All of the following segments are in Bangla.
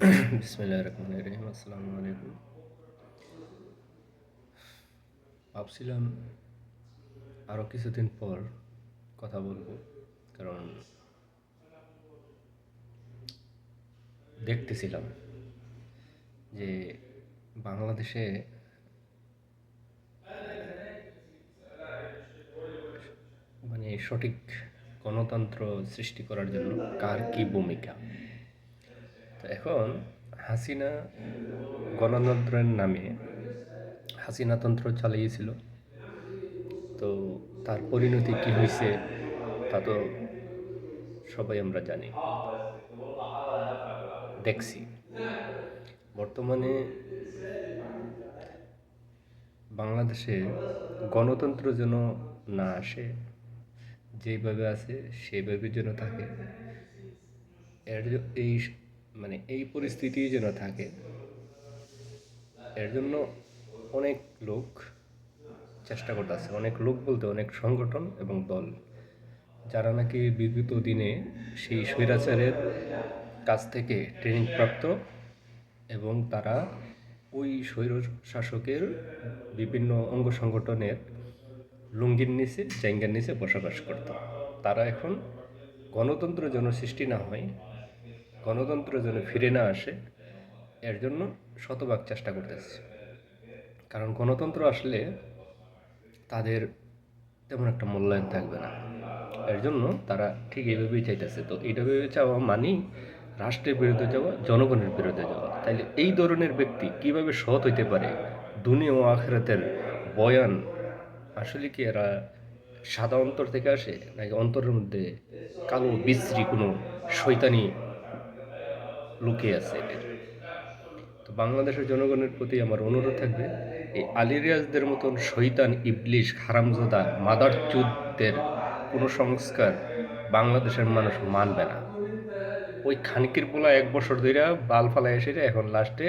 বিসমিল্লাহির রহমানির রহিম। আসসালামু আলাইকুম ভাবছিলাম আরও কিছুদিন পর কথা বলব, কারণ দেখতেছিলাম যে বাংলাদেশে মানে সঠিক গণতন্ত্র সৃষ্টি করার জন্য কার কি ভূমিকা? তো এখন হাসিনা গণতন্ত্রের নামে হাসিনাতন্ত্র চালিয়েছিল। তো তার পরিণতি কি হয়েছে তা তো সবাই আমরা জানি। দেখছি। বর্তমানে বাংলাদেশে গণতন্ত্র যেন না আসে, যেভাবে আছে সেইভাবে যেন থাকে, এর এই মানে এই পরিস্থিতি যেন থাকে, এর জন্য অনেক লোক চেষ্টা করতেছে। অনেক লোক বলতে অনেক সংগঠন এবং দল, যারা নাকি বিগত দিনে সেই স্বৈরাচারের কাছ থেকে ট্রেনিং প্রাপ্ত এবং তারা ওই স্বৈর শাসকের বিভিন্ন অঙ্গ সংগঠনের লুঙ্গির নিচে, জাইঙ্গার নিচে বসবাস করত। তারা এখন গণতন্ত্র যেন সৃষ্টি না হয় গণতন্ত্র যেন ফিরে না আসে, এর জন্য শতভাগ চেষ্টা করতেছে কারণ গণতন্ত্র আসলে তাদের তেমন একটা মূল্যায়ন থাকবে না। এর জন্য তারা ঠিক এইভাবেই চাইতেছে। তো এইভাবে চাওয়া মানেই রাষ্ট্রের বিরুদ্ধে যাওয়া, জনগণের বিরুদ্ধে যাওয়া। তাইলে এই ধরনের ব্যক্তি কীভাবে সৎ হইতে পারে? দুনিয়া ও আখেরাতের বয়ান আসলে কি এরা সাদা অন্তর থেকে আসে, নাকি অন্তরের মধ্যে কালো, বিশ্রী কোনো শৈতানি লুকিয়ে আছে এদের। তো বাংলাদেশের জনগণের প্রতি আমার অনুরোধ থাকবে, এই আলিরিয়াজদের মতন শৈতান ইবলিশ, হারামজাদা, মাদার চুদদের কোনো সংস্কার বাংলাদেশের মানুষ মানবে না। ওই খানকির পোলা এক বছর ধরে বাল ফালা এসে এখন লাস্টে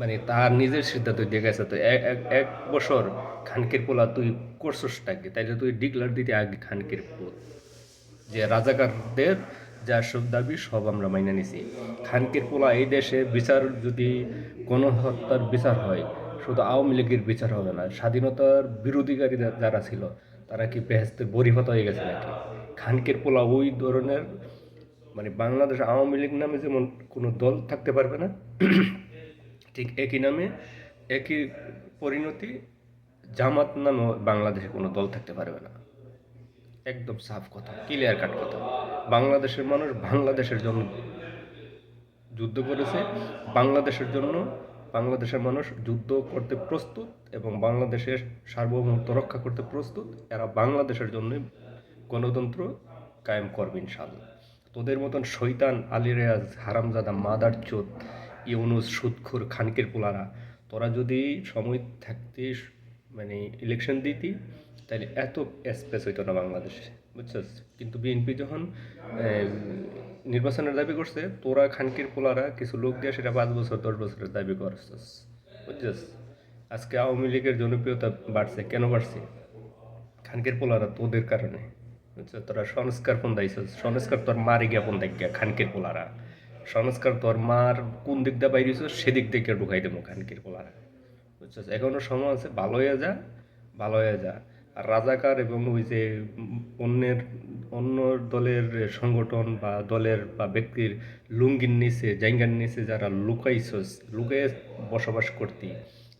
মানে তার নিজের সিদ্ধান্ত দিয়ে গেছে। তো এক বছর খানকির পোলা তুই করছসটাকে তাইলে তুই ডিক্লার দিতে আগে খানকির পোল যে রাজাকারদের যা সব দাবি, সব আমরা মাইনে নিছি। খানকির পোলা এই দেশে বিচার যদি গণহত্যার বিচার হয়, শুধু আওয়ামী লীগের বিচার হবে না, স্বাধীনতার বিরোধীকারী যারা ছিল, তারা কি বেহেস্তের বরিফত হয়ে গেছে নাকি? খানকির পোলা ওই ধরনের মানে বাংলাদেশ আওয়ামী লীগ নামে যেমন কোনো দল থাকতে পারবে না, ঠিক একই নামে, একই পরিণতি, জামাত নামে বাংলাদেশে কোনো দল থাকতে পারবে না। একদম সাফ কথা ক্লিয়ার কাট কথা। বাংলাদেশের মানুষ বাংলাদেশের জন্য যুদ্ধ করেছে, বাংলাদেশের জন্য বাংলাদেশের মানুষ যুদ্ধ করতে প্রস্তুত এবং বাংলাদেশের সার্বভৌমত্ব রক্ষা করতে প্রস্তুত। এরা বাংলাদেশের জন্য গণতন্ত্র কায়েম করবে ইনশাল্লাহ তোদের মতন শৈতান আলী রেয়াজ, হারামজাদা, মাদার চোদ, ইউনুস, সুদখুর, খানকের পোলারা, তোরা যদি সময় থাকতে মানে ইলেকশন দিতি তাহলে এত স্পেস হইতো না বাংলাদেশে, বুঝছিস? কিন্তু বিএনপি যখন নির্বাচনের দাবি করছে, তোরা খানকির পোলারা কিছু লোক দিয়ে সেটা পাঁচ বছর, দশ বছরের দাবি করছিস, বুঝছিস? আজকে আওয়ামী লীগের জনপ্রিয়তা বাড়ছে, কেন বাড়ছে? খানকের পোলারা তোদের কারণে বুঝছ তোরা সংস্কার ফোন দাইছিস? সংস্কার তোর মারে গিয়া ফোন গিয়া, খানকের পোলারা। সংস্কার তোর মার কোন দিক দিয়ে বাইরেছ সেদিক থেকে ঢুকাই দেবো খানকের পোলারা বুঝছ এখনও সময় আছে, ভালো হয়ে যা, ভালো হয়ে যা। রাজাকার এবং ওই যে অন্যের, অন্য দলের সংগঠন বা দলের বা ব্যক্তির লুঙ্গির নিচে, জাইঙ্গার নিচে যারা লুকাইছস লুকাই বসবাস করতি,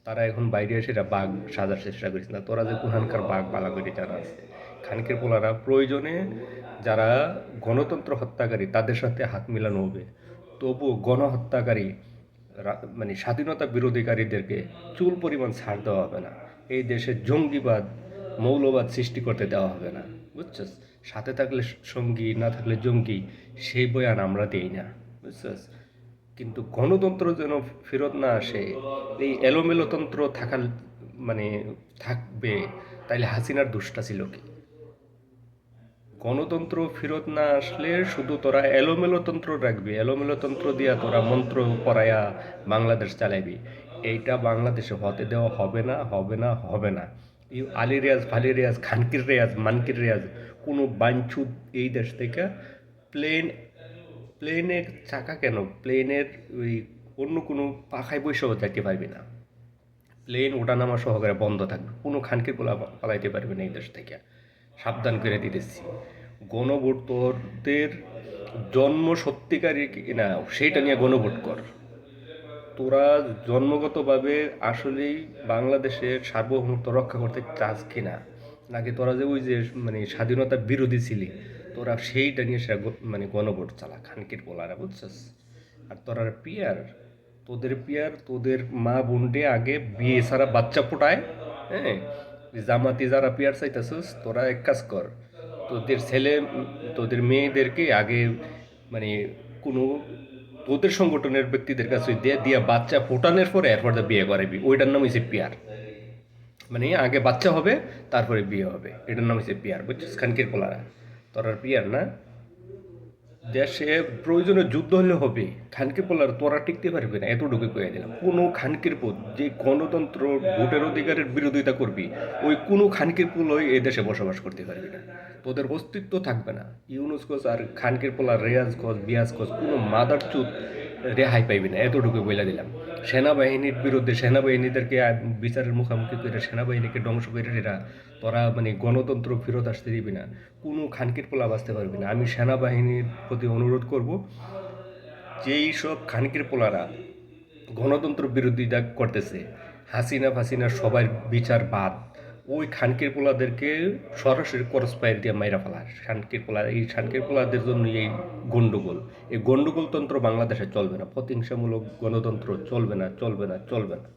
তারা এখন বাইরে এসে বাঘ সাজার চেষ্টা করিস না, তোরা যে কুহানকার বাঘ বালা করে যারা আছে খানকের পোলারা প্রয়োজনে যারা গণতন্ত্র হত্যাকারী, তাদের সাথে হাত মিলানো হবে। তবুও গণহত্যাকারী মানে স্বাধীনতা বিরোধীকারীদেরকে চুল পরিমাণ ছাড় দেওয়া হবে না। এই দেশে জঙ্গিবাদ মৌলবাদ সৃষ্টি করতে দেওয়া হবে না। বুঝছস? সাথে থাকলে সঙ্গী, না থাকলে জঙ্গি, সেই বয়ান আমরা দিই না। বুঝছস? কিন্তু গণতন্ত্র যেন ফেরত না আসে, এই এলোমেলোতন্ত্র থাকার মানে থাকবে, তাইলে হাসিনার দুষ্টা ছিল কি? গণতন্ত্র ফেরত না আসলে শুধু তোরা এলোমেলোতন্ত্র রাখবি এলোমেলোতন্ত্র দিয়া তোরা মন্ত্র পড়ায়া বাংলাদেশ চালাইবি। এইটা বাংলাদেশে হতে দেওয়া হবে না হবে না হবে না। এই আলী রেয়াজ, ফালি রেয়াজ, খানকির রেয়াজ, মানকির রেয়াজ, কোনো বাঞ্ছুদ এই দেশ থেকে প্লেন প্লেনের চাকা কেন? প্লেনের ওই অন্য কোনো পাখায় বৈশাও যাইতে পারবি না। প্লেন ওঠানামা সহকারে বন্ধ থাকবে। কোনো খানকে পোলা পালাইতে পারবে না এই দেশ থেকে। সাবধান করে দিতেছি। গণভোটদের জন্ম সত্যিকারই কি না, সেইটা নিয়ে গণভোট কর। তোরা জন্মগতভাবে আসলেই বাংলাদেশের সার্বভৌমত্ব রক্ষা করতে চাস কিনা? নাকি তোরা যে ওই যে মানে স্বাধীনতা বিরোধী ছিলি, তোরা সেইটা নিয়ে সে মানে গণভোট চালা, খানকির পোলারা, বুঝছিস? আর তোরা পিয়ার, তোদের পিয়ার, তোদের মা বোনটে আগে বিয়ে ছাড়া বাচ্চা ফোটায় হ্যাঁ? জামাতি যারা পিয়ার চাইতেছিস, তোরা এক কাজ কর, তোদের ছেলে, তোদের মেয়েদেরকে আগে মানে কোনো তোদের সংগঠনের ব্যক্তিদের কাছে দিয়ে দিয়ে বাচ্চা ফোটানোর পরে এরপর বিয়ে করাবি ওইটার নাম হচ্ছে পিয়ার। মানে আগে বাচ্চা হবে, তারপরে বিয়ে হবে, এটার নাম হচ্ছে পিয়ার, বুঝছিস? খানকির পোলারা। তোর আর পিয়ার না? দেশে প্রয়োজনে যুদ্ধ হলে হবে খানকির পোলার তোরা টিকতে পারবে না, এতটুকু কয়ে দিলাম। কোনো খানকির পোল যে গণতন্ত্র, ভোটের অধিকারের বিরোধিতা করবি, ওই কোনো খানকির পুলই এই দেশে বসবাস করতে পারবি না। তোদের অস্তিত্ব থাকবে না। ইউনুস আর খানকির পোলা রেয়াজ কোচ বিয়াজ কোচ কোনো মাদার চুত রেহাই পাইবে না, এতটুকু বলে দিলাম। সেনাবাহিনীর বিরুদ্ধে, সেনাবাহিনীদেরকে বিচারের মুখোমুখি করে সেনাবাহিনীকে ধ্বংস করে এরা, তোরা মানে গণতন্ত্র ফেরত আসতে দিবি না। কোনো খানকির পোলা বাঁচতে পারবি না। আমি সেনাবাহিনীর প্রতি অনুরোধ করব, যেই সব খানকির পোলারা গণতন্ত্র বিরোধিতা করতেছে, হাসিনা ফাসিনা সবার বিচার বাদ। ওই খানকির পোলাদেরকে সরাসরি করস পায়ের দিয়ে মাইরা ফেলা। খানকির পোলা এই খানকির পোলাদের জন্য এই গণ্ডগোল এই গণ্ডগোলতন্ত্র বাংলাদেশে চলবে না। প্রতিহিংসামূলক গণতন্ত্র চলবে না চলবে না চলবে না।